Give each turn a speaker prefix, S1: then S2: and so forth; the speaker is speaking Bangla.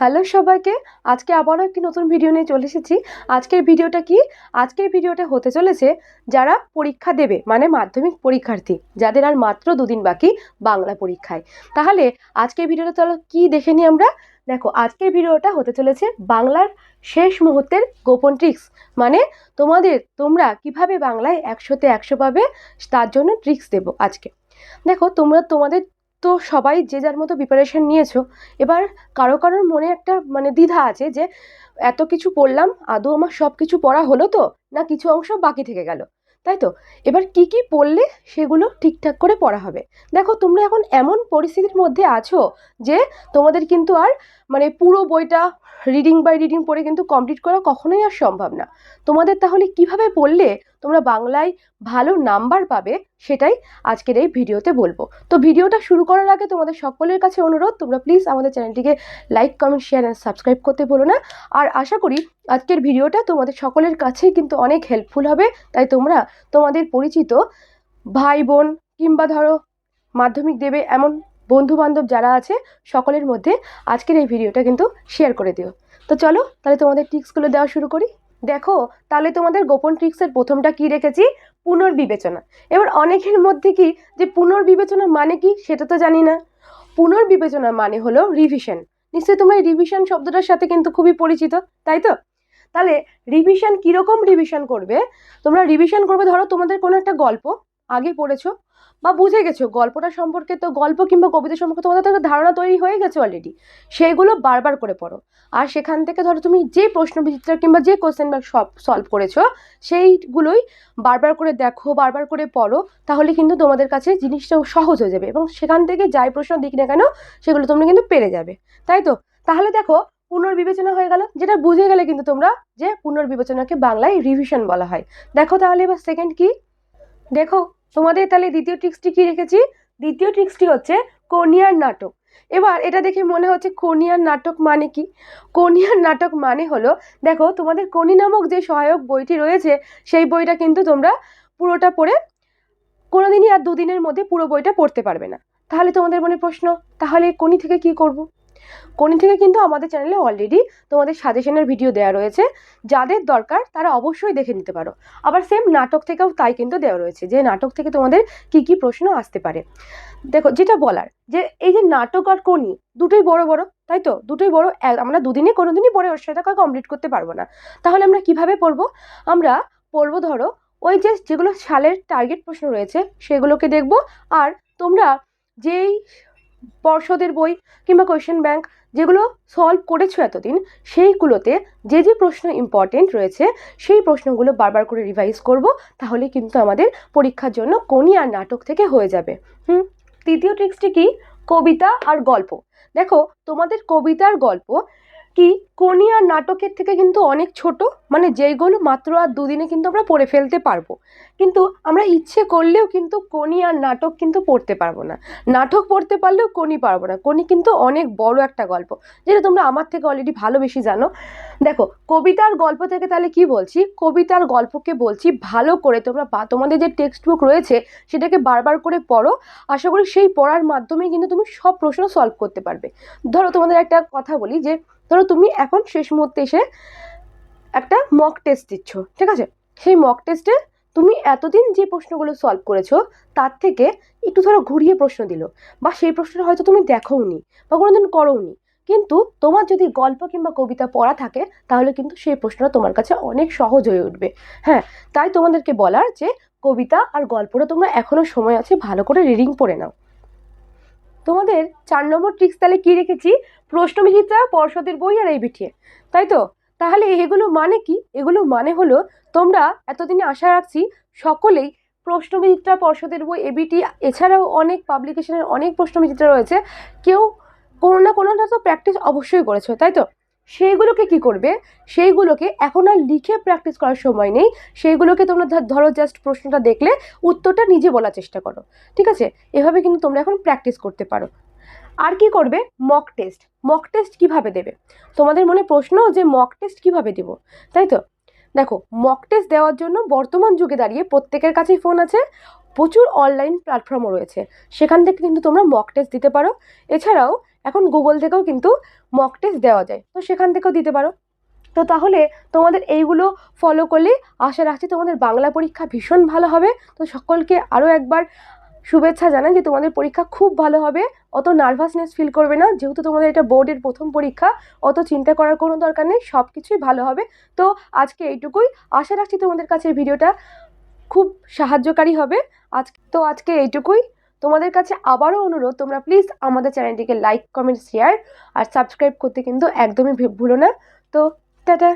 S1: হ্যালো সবাইকে, আজকে আবারও একটি নতুন ভিডিও নিয়ে চলে এসেছি। আজকের ভিডিওটা কি? আজকের ভিডিওটা হতে চলেছে যারা পরীক্ষা দেবে মানে মাধ্যমিক পরীক্ষার্থী, যাদের আর মাত্র দুদিন বাকি বাংলা পরীক্ষায়। তাহলে আজকের ভিডিওটা চলো কি দেখে নিই আমরা? দেখো, আজকের ভিডিওটা হতে চলেছে বাংলার শেষ মুহূর্তের গোপন ট্রিক্স মানে তোমাদের, তোমরা কীভাবে বাংলায় একশোতে একশো পাবে, তার জন্য ট্রিক্স দেবো আজকে। দেখো, তোমরা, তোমাদের তো সবাই যে যার মতো প্রিপারেশন নিয়েছো, এবার কারও কারোর মনে একটা মানে দ্বিধা আছে যে, এত কিছু পড়লাম, আদৌ আমার সব কিছু পড়া হলো তো? না কিছু অংশ বাকি থেকে গেল? তাই তো? এবার কি কি পড়লে সেগুলো ঠিকঠাক করে পড়া হবে? দেখো, তোমরা এখন এমন পরিস্থিতির মধ্যে আছো যে, তোমাদের কিন্তু আর মানে পুরো বইটা রিডিং বাই রিডিং পড়ে কিন্তু কমপ্লিট করা কখনোই আর সম্ভব না। তোমাদের তাহলে কীভাবে পড়লে তোমরা বাংলায় ভালো নাম্বার পাবে সেটাই আজকের এই ভিডিওতে বলব। তো ভিডিওটা শুরু করার আগে তোমাদের সকলের কাছে অনুরোধ, তোমরা প্লিজ আমাদের চ্যানেলটিকে like comment share and subscribe করতে বলো না। আর আশা করি আজকের ভিডিওটা তোমাদের সকলের কাছেই কিন্তু অনেক হেল্পফুল হবে। তাই তোমরা তোমাদের পরিচিত ভাই, বোন কিংবা ধরো মাধ্যমিক দেবে এমন বন্ধু বান্ধব যারা আছে, সকলের মধ্যে আজকের এই ভিডিওটা কিন্তু শেয়ার করে দিও। তো চলো তাহলে তোমাদের টিক্সগুলো দেওয়া শুরু করি। দেখো, তাহলে তোমাদের গোপন ট্রিক্সের প্রথমটা কি রেখেছি? পুনর্বিবেচনা। এবার অনেকের মধ্যে কি, যে পুনর্বিবেচনা মানে কি সেটা তো জানি না। পুনর্বিবেচনা মানে হলো রিভিশন নিশ্চয়ই তোমরা এই রিভিশন শব্দটার সাথে কিন্তু খুবই পরিচিত, তাই তো? তাহলে রিভিশন কীরকম রিভিশন করবে? তোমরা রিভিশন করবে, ধরো তোমাদের কোনো একটা গল্প আগে পড়েছো বা বুঝে গেছো, গল্পটা সম্পর্কে তো গল্প কিংবা কবিতা সম্পর্কে তোমাদের তো একটা ধারণা তৈরি হয়ে গেছে অলরেডি সেইগুলো বারবার করে পড়ো। আর সেখান থেকে ধরো তুমি যে প্রশ্ন বিচিত্র কিংবা যে কোশ্চেন ব্যাংক সব সলভ করেছ, সেইগুলোই বারবার করে দেখো, বারবার করে পড়ো, তাহলে কিন্তু তোমাদের কাছে জিনিসটা সহজ হয়ে যাবে এবং সেখান থেকে যাই প্রশ্ন দিক না কেন, সেগুলো তোমরা কিন্তু পেরে যাবে। তাই তো? তাহলে দেখো, পুনর্বিবেচনা হয়ে গেল, যেটা বুঝে গেলে কিন্তু তোমরা যে পুনর্বিবেচনাকে বাংলায় রিভিশন বলা হয়। দেখো তাহলে এবার সেকেন্ড কি? দেখো তোমাদের তাহলে দ্বিতীয় ট্রিক্সটি কি রেখেছি? দ্বিতীয় ট্রিক্সটি হচ্ছে কনিয়ার নাটক। এবার এটা দেখে মনে হচ্ছে কনিয়ার নাটক মানে কি? কনিয়ার নাটক মানে হলো, দেখো তোমাদের কনি নামক যে সহায়ক বইটি রয়েছে, সেই বইটা কিন্তু তোমরা পুরোটা পড়ে কোনোদিনই আর দুদিনের মধ্যে পুরো বইটা পড়তে পারবে না। তাহলে তোমাদের মনে প্রশ্ন, তাহলে কনি থেকে কি করব। কনি থেকে কিন্তু আমাদের চ্যানেলে অলরেডি তোমাদের সাজেশনের ভিডিও দেওয়া রয়েছে। যাদের দরকার তারা অবশ্যই দেখে নিতে পারো। আবার সেম নাটক থেকেও তাই কিন্তু দেওয়া রয়েছে যে নাটক থেকে তোমাদের কি কি প্রশ্ন আসতে পারে। দেখো, যেটা বলার যে এই যে নাটক আর কোনি দুটোই বড় বড়, তাই তো? দুটোই বড় আমরা দুদিনে কোনো দিনই পড়ে ওর সাথে কমপ্লিট করতে পারব না। তাহলে আমরা কীভাবে পড়ব? আমরা পড়ব ধরো ওই যে যেগুলো সালের টার্গেট প্রশ্ন রয়েছে সেগুলোকে দেখব। আর তোমরা যেই পর্ষদের বই কিংবা কোয়েশ্চেন ব্যাংক যেগুলো সলভ করেছ এতদিন, সেইগুলোতে যে যে প্রশ্ন ইম্পর্টেন্ট রয়েছে, সেই প্রশ্নগুলো বারবার করে রিভাইজ করব, তাহলে কিন্তু আমাদের পরীক্ষার জন্য কোনি আর নাটক থেকে হয়ে যাবে। হুম? তৃতীয় ট্রিক্সটি কি? কবিতা আর গল্প। দেখো, তোমাদের কবিতার গল্প কি? কোনি আর নাটকের থেকে কিন্তু অনেক ছোট। মানে যেইগুলো মাত্র আর দুদিনে কিন্তু আমরা পড়ে ফেলতে পারব। কিন্তু আমরা ইচ্ছে করলেও কিন্তু কোনি আর নাটক কিন্তু পড়তে পারব না। নাটক পড়তে পারলেও কোনি পারব না। কোনি কিন্তু অনেক বড় একটা গল্প। যেটা তোমরা আমার থেকে অলরেডি ভালো বেশি জানো। দেখো, কবিতার গল্প থেকে তাহলে কি বলছি? কবিতার গল্পকে বলছি ভালো করে তোমরা তোমাদের যে টেক্সট বুক রয়েছে, সেটাকে বারবার করে পড়ো। আশা করি সেই পড়ার মাধ্যমেই কিন্তু তুমি সব প্রশ্ন সলভ করতে পারবে। ধরো তোমাদের একটা কথা বলি যে ধরো তুমি এখন শেষ মুহূর্তে এসে একটা মক টেস্ট দিচ্ছ, ঠিক আছে? সেই মক টেস্টে তুমি এতদিন যে প্রশ্নগুলো সলভ করেছ, তার থেকে একটু ধরো ঘুরিয়ে প্রশ্ন দিল। বা সেই প্রশ্নটা হয়তো তুমি দেখোওনি বা কোনোদিন করোনি কিন্তু তোমার যদি গল্প কিংবা কবিতা পড়া থাকে, তাহলে কিন্তু সেই প্রশ্নটা তোমার কাছে অনেক সহজ হয়ে উঠবে। হ্যাঁ তাই তোমাদেরকে বলার যে কবিতা আর গল্পটা তোমরা এখনও সময় আছে ভালো করে রিডিং পড়ে নাও। তোমাদের চার নম্বর ট্রিক্স তাহলে কী রেখেছি? প্রশ্নবিচিত্রা, পর্ষদের বই আর এই বিঠিয়ে তাই তো? তাহলে এগুলো মানে কি? এগুলো মানে হলো তোমরা এতদিনে আশা রাখছি সকলেই প্রশ্নবিচিত্রা, পর্ষদের বই এবিটি এছাড়াও অনেক পাবলিকেশনের অনেক প্রশ্নবিচিত্রা রয়েছে। কেউ কোনো না কোনোটা তো প্র্যাকটিস অবশ্যই করেছ, তাই তো? সেইগুলোকে কি করবে? সেইগুলোকে এখন আর লিখে প্র্যাকটিস করার সময় নেই। সেইগুলোকে তোমরা ধরো জাস্ট প্রশ্নটা দেখলে, উত্তরটা নিজে বলার চেষ্টা করো। ঠিক আছে? এভাবে কিন্তু তোমরা এখন প্র্যাকটিস করতে পারো। আর কি করবে? মক টেস্ট মক টেস্ট কীভাবে দেবে? তোমাদের মনে প্রশ্ন যে মক টেস্ট কীভাবে দেব? তাই তো? দেখো মক টেস্ট দেওয়ার জন্য বর্তমান যুগে দাঁড়িয়ে প্রত্যেকের কাছেই ফোন আছে। প্রচুর অনলাইন প্ল্যাটফর্মও রয়েছে। সেখান থেকে কিন্তু তোমরা মক টেস্ট দিতে পারো। এছাড়াও এখন গুগল থেকেও কিন্তু মক টেস্ট দেওয়া যায়। তো সেখান থেকেও দিতে পারো। তো তাহলে তোমাদের এইগুলো ফলো করলে আশা রাখছি তোমাদের বাংলা পরীক্ষা ভীষণ ভালো হবে। তো সকলকে আরও একবার শুভেচ্ছা জানাই যে তোমাদের পরীক্ষা খুব ভালো হবে। অত নার্ভাসনেস ফিল করবে না। যেহেতু তোমাদের এটা বোর্ডের প্রথম পরীক্ষা, অত চিন্তা করার কোনো দরকার নেই। সব কিছুই ভালো হবে। তো আজকে এইটুকুই। আশা রাখছি তোমাদের কাছে ভিডিওটা খুব সাহায্যকারী হবে। আজ তো আজকে এইটুকুই। তোমাদের কাছে আবারও অনুরোধ, তোমরা প্লিজ আমাদের চ্যানেলটিকে লাইক কমেন্ট শেয়ার আর সাবস্ক্রাইব করতে কিন্তু একদমই ভুলো না। তো টাটা।